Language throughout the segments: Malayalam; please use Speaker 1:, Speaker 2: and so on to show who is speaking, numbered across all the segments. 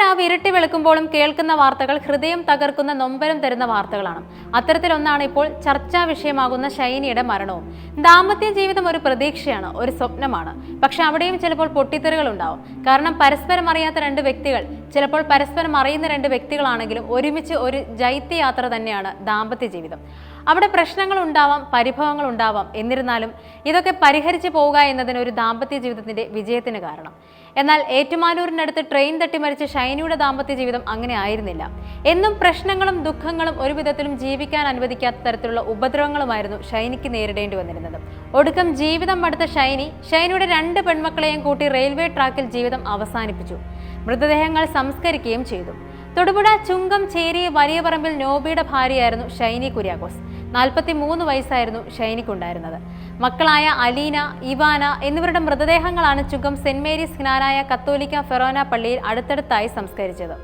Speaker 1: രാവ് ഇരട്ടി വെളുക്കുമ്പോഴും കേൾക്കുന്ന വാർത്തകൾ ഹൃദയം തകർക്കുന്ന നൊമ്പരം തരുന്ന വാർത്തകളാണ്. അത്തരത്തിലൊന്നാണ് ഇപ്പോൾ ചർച്ചാ വിഷയമാകുന്ന ഷൈനിയുടെ മരണവും. ദാമ്പത്യ ജീവിതം ഒരു പ്രതീക്ഷയാണ് ഒരു സ്വപ്നമാണ്. പക്ഷെ അവിടെയും ചിലപ്പോൾ പൊട്ടിത്തെറികൾ ഉണ്ടാവും. കാരണം പരസ്പരം അറിയാത്ത രണ്ട് വ്യക്തികൾ ചിലപ്പോൾ പരസ്പരം അറിയുന്ന രണ്ട് വ്യക്തികളാണെങ്കിലും ഒരുമിച്ച് ഒരു ജൈത്യയാത്ര തന്നെയാണ് ദാമ്പത്യ ജീവിതം. അവിടെ പ്രശ്നങ്ങൾ ഉണ്ടാവാം പരിഭവങ്ങൾ ഉണ്ടാവാം എന്നിരുന്നാലും ഇതൊക്കെ പരിഹരിച്ചു പോവുക എന്നതിന് ഒരു ദാമ്പത്യ ജീവിതത്തിന്റെ വിജയത്തിന് കാരണം. എന്നാൽ ഏറ്റുമാനൂരിനടുത്ത് ട്രെയിൻ തട്ടി മരിച്ച ഷൈനിയുടെ ദാമ്പത്യ ജീവിതം അങ്ങനെ ആയിരുന്നില്ല. എന്നും പ്രശ്നങ്ങളും ദുഃഖങ്ങളും ഒരു വിധത്തിലും ജീവിക്കാൻ അനുവദിക്കാത്ത തരത്തിലുള്ള ഉപദ്രവങ്ങളുമായിരുന്നു ഷൈനിക്ക് നേരിടേണ്ടി വന്നിരുന്നത്. ഒടുക്കം ജീവിതം മടുത്ത ഷൈനി ഷൈനിയുടെ രണ്ട് പെൺമക്കളെയും കൂട്ടി റെയിൽവേ ട്രാക്കിൽ ജീവിതം അവസാനിപ്പിച്ചു. മൃതദേഹങ്ങൾ സംസ്കരിക്കുകയും ചെയ്തു. തൊടുപുഴ ചുങ്കം ചേരി വലിയ പറമ്പിൽ നോബിയുടെ ഭാര്യയായിരുന്നു ഷൈനി കുര്യാക്കോസ്. നാൽപ്പത്തി മൂന്ന് വയസ്സായിരുന്നു ഷൈനിക്കുണ്ടായിരുന്നത്. മക്കളായ അലീന ഇവാന എന്നിവരുടെ മൃതദേഹങ്ങളാണ് ചുങ്കം സെന്റ് മേരീസ് ജ്ഞാനായ കത്തോലിക്ക ഫെറോന പള്ളിയിൽ അടുത്തടുത്തായി സംസ്കരിച്ചത്.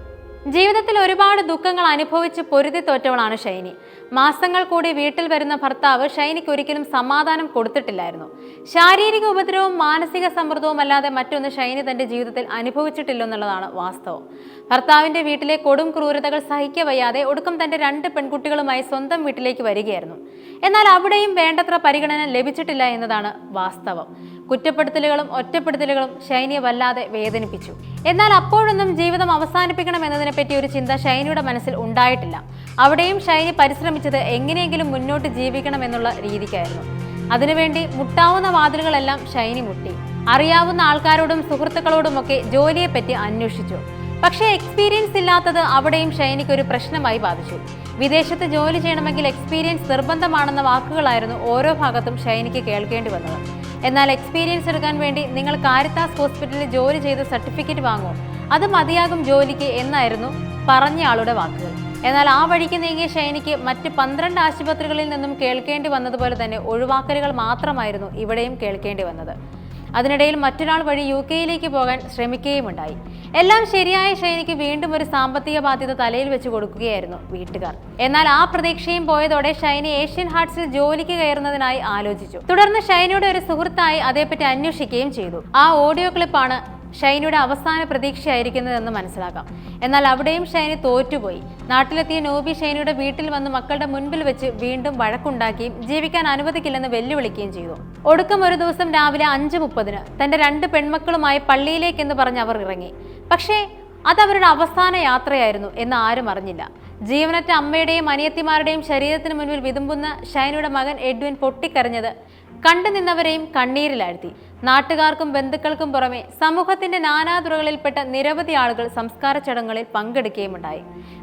Speaker 1: ജീവിതത്തിൽ ഒരുപാട് ദുഃഖങ്ങൾ അനുഭവിച്ച് പൊരുതി തോറ്റവളാണ് ഷൈനി. മാസങ്ങൾ കൂടി വീട്ടിൽ വരുന്ന ഭർത്താവ് ഷൈനിക്ക് ഒരിക്കലും സമാധാനം കൊടുത്തിട്ടില്ലായിരുന്നു. ശാരീരിക ഉപദ്രവവും മാനസിക സമ്മർദ്ദവും അല്ലാതെ മറ്റൊന്ന് ഷൈനി തന്റെ ജീവിതത്തിൽ അനുഭവിച്ചിട്ടില്ലെന്നുള്ളതാണ് വാസ്തവം. ഭർത്താവിന്റെ വീട്ടിലെ കൊടും ക്രൂരതകൾ സഹിക്കവയ്യാതെ ഒടുക്കം തന്റെ രണ്ട് പെൺകുട്ടികളുമായി സ്വന്തം വീട്ടിലേക്ക് വരികയായിരുന്നു. എന്നാൽ അവിടെയും വേണ്ടത്ര പരിഗണന ലഭിച്ചിട്ടില്ല എന്നതാണ് വാസ്തവം. കുറ്റപ്പെടുത്തലുകളും ഒറ്റപ്പെടുത്തലുകളും ഷൈനിയെ വല്ലാതെ വേദനിപ്പിച്ചു. എന്നാൽ അപ്പോഴൊന്നും ജീവിതം അവസാനിപ്പിക്കണം എന്നതിനെപ്പറ്റി ഒരു ചിന്ത ഷൈനിയുടെ മനസ്സിൽ ഉണ്ടായിട്ടില്ല. അവിടെയും ഷൈനി പരിശ്രമിച്ചത് എങ്ങനെയെങ്കിലും മുന്നോട്ട് ജീവിക്കണം എന്നുള്ള രീതിക്കായിരുന്നു. അതിനുവേണ്ടി മുട്ടാവുന്ന വാതിലുകളെല്ലാം ഷൈനി മുട്ടി. അറിയാവുന്ന ആൾക്കാരോടും സുഹൃത്തുക്കളോടുമൊക്കെ ജോലിയെപ്പറ്റി അന്വേഷിച്ചു. പക്ഷേ എക്സ്പീരിയൻസ് ഇല്ലാത്തത് അവിടെയും ഷൈനിക്ക് ഒരു പ്രശ്നമായി ബാധിച്ചു. വിദേശത്ത് ജോലി ചെയ്യണമെങ്കിൽ എക്സ്പീരിയൻസ് നിർബന്ധമാണെന്ന വാക്കുകളായിരുന്നു ഓരോ ഭാഗത്തും ഷൈനിക്ക് കേൾക്കേണ്ടി വന്നത്. എന്നാൽ എക്സ്പീരിയൻസ് എടുക്കാൻ വേണ്ടി നിങ്ങൾ കാരിത്താസ് ഹോസ്പിറ്റലിൽ ജോലി ചെയ്ത് സർട്ടിഫിക്കറ്റ് വാങ്ങൂ. അത് മതിയാകും ജോലിക്ക് എന്നായിരുന്നു പറഞ്ഞ ആളുടെ വാക്കുകൾ. എന്നാൽ ആ വഴിക്ക് നീങ്ങിയ ഷൈനിക്ക് മറ്റ് പന്ത്രണ്ട് ആശുപത്രികളിൽ നിന്നും കേൾക്കേണ്ടി വന്നതുപോലെ തന്നെ ഒഴിവാക്കലുകൾ മാത്രമായിരുന്നു ഇവിടെയും കേൾക്കേണ്ടി വന്നത്. അതിനിടയിൽ മറ്റൊരാൾ വഴി യു കെയിലേക്ക് പോകാൻ ശ്രമിക്കുകയുമുണ്ടായി. എല്ലാം ശരിയായ ഷൈനിക്ക് വീണ്ടും ഒരു സാമ്പത്തിക ബാധ്യത തലയിൽ വെച്ച് കൊടുക്കുകയായിരുന്നു വീട്ടുകാർ. എന്നാൽ ആ പ്രതീക്ഷയും പോയതോടെ ഷൈനി ഏഷ്യൻ ഹാർട്സിൽ ജോലിക്ക് കയറുന്നതിനായി ആലോചിച്ചു. തുടർന്ന് ഷൈനിയുടെ ഒരു സുഹൃത്തായി അതേപ്പറ്റി അന്വേഷിക്കുകയും ചെയ്തു. ആ ഓഡിയോ ക്ലിപ്പാണ് ഷൈനിയുടെ അവസാന പ്രതീക്ഷയായിരിക്കുന്നതെന്ന് മനസ്സിലാക്കാം. എന്നാൽ അവിടെയും ഷൈനി തോറ്റുപോയി. നാട്ടിലെത്തിയ നോബി ഷൈനിയുടെ വീട്ടിൽ വന്ന് മക്കളുടെ മുൻപിൽ വെച്ച് വീണ്ടും വഴക്കുണ്ടാക്കുകയും ജീവിക്കാൻ അനുവദിക്കില്ലെന്ന് വെല്ലുവിളിക്കുകയും ചെയ്തു. ഒടുക്കം ഒരു ദിവസം രാവിലെ അഞ്ച് മുപ്പതിന് തന്റെ രണ്ട് പെൺമക്കളുമായി പള്ളിയിലേക്കെന്ന് പറഞ്ഞ് അവർ ഇറങ്ങി. പക്ഷേ അത് അവരുടെ അവസാന യാത്രയായിരുന്നു എന്ന് ആരും അറിഞ്ഞില്ല. ജീവനറ്റ അമ്മയുടെയും അനിയത്തിമാരുടെയും ശരീരത്തിന് മുൻപിൽ വിതുമ്പുന്ന ഷൈനയുടെ മകൻ എഡ്വിൻ പൊട്ടിക്കരഞ്ഞത് കണ്ടു നിന്നവരെയും കണ്ണീരിലാഴ്ത്തി. നാട്ടുകാർക്കും ബന്ധുക്കൾക്കും പുറമെ സമൂഹത്തിന്റെ നാനാതുറകളിൽപ്പെട്ട നിരവധി ആളുകൾ സംസ്കാര ചടങ്ങുകളിൽ പങ്കെടുക്കുകയുമുണ്ടായി.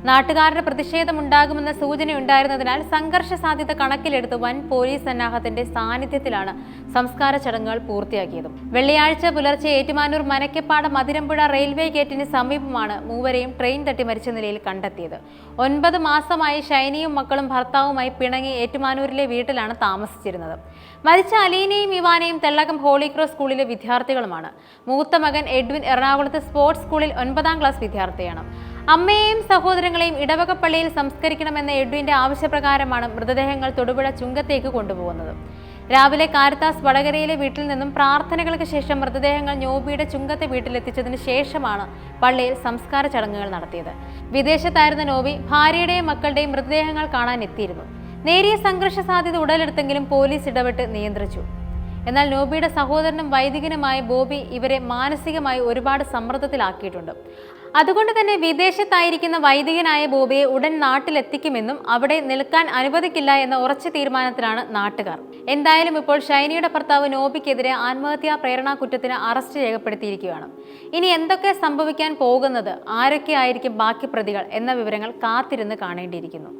Speaker 1: നാട്ടുകാരുടെ പ്രതിഷേധമുണ്ടാകുമെന്ന സൂചനയുണ്ടായിരുന്നതിനാൽ സംഘർഷ സാധ്യത കണക്കിലെടുത്ത് വൻ പോലീസ് സന്നാഹത്തിന്റെ സാന്നിധ്യത്തിലാണ് സംസ്കാര ചടങ്ങുകൾ പൂർത്തിയാക്കിയത്. വെള്ളിയാഴ്ച പുലർച്ചെ ഏറ്റുമാനൂർ മനക്കപ്പാട് മതിരമ്പുഴ റെയിൽവേ ഗേറ്റിന് സമീപമാണ് മൂവരെയും ട്രെയിൻ തട്ടി മരിച്ച നിലയിൽ കണ്ടെത്തിയത്. ഒൻപത് മാസമായി ഷൈനിയും മക്കളും ഭർത്താവുമായി പിണങ്ങി ഏറ്റുമാനൂരിലെ വീട്ടിലാണ് താമസിച്ചിരുന്നത്. മരിച്ച അലീനയും ഇവാനയും തെള്ളകം ഹോളി ക്രോസ് സ്കൂളിലെ വിദ്യാർത്ഥികളുമാണ്. മൂത്ത മകൻ എഡ്വിൻ എറണാകുളത്ത് സ്പോർട്സ് സ്കൂളിൽ ഒൻപതാം ക്ലാസ് വിദ്യാർത്ഥിയാണ്. അമ്മയെയും സഹോദരങ്ങളെയും ഇടവകപ്പള്ളിയിൽ സംസ്കരിക്കണമെന്ന എഡ്വിന്റെ ആവശ്യപ്രകാരമാണ് മൃതദേഹങ്ങൾ തൊടുപുഴ ചുങ്കത്തേക്ക് കൊണ്ടുപോകുന്നത്. രാവിലെ കാരത്താസ് വടകരയിലെ വീട്ടിൽ നിന്നും പ്രാർത്ഥനകൾക്ക് ശേഷം മൃതദേഹങ്ങൾ ഞോബിയുടെ ചുങ്കത്തെ വീട്ടിലെത്തിച്ചതിന് ശേഷമാണ് പള്ളിയിൽ സംസ്കാര ചടങ്ങുകൾ നടത്തിയത്. വിദേശത്തായിരുന്ന നോബി ഭാര്യയുടെയും മക്കളുടെയും മൃതദേഹങ്ങൾ കാണാൻ എത്തിയിരുന്നു. നേരിയ സംഘർഷ സാധ്യത ഉടലെടുത്തെങ്കിലും പോലീസ് ഇടപെട്ട് നിയന്ത്രിച്ചു. എന്നാൽ നോബിയുടെ സഹോദരനും വൈദികനുമായ ബോബി ഇവരെ മാനസികമായി ഒരുപാട് സമ്മർദ്ദത്തിലാക്കിയിട്ടുണ്ട്. അതുകൊണ്ട് തന്നെ വിദേശത്തായിരിക്കുന്ന വൈദികനായ ബോബിയെ ഉടൻ നാട്ടിലെത്തിക്കുമെന്നും അവിടെ നിൽക്കാൻ അനുവദിക്കില്ല എന്ന ഉറച്ച തീരുമാനത്തിലാണ് നാട്ടുകാർ. എന്തായാലും ഇപ്പോൾ ഷൈനിയുടെ ഭർത്താവ് നോബിക്കെതിരെ ആത്മഹത്യാ പ്രേരണാ കുറ്റത്തിന് അറസ്റ്റ് രേഖപ്പെടുത്തിയിരിക്കുകയാണ്. ഇനി എന്തൊക്കെ സംഭവിക്കാൻ പോകുന്നത്? ആരൊക്കെ ആയിരിക്കും ബാക്കി പ്രതികൾ? എന്ന വിവരങ്ങൾ കാത്തിരുന്ന് കാണേണ്ടിയിരിക്കുന്നു.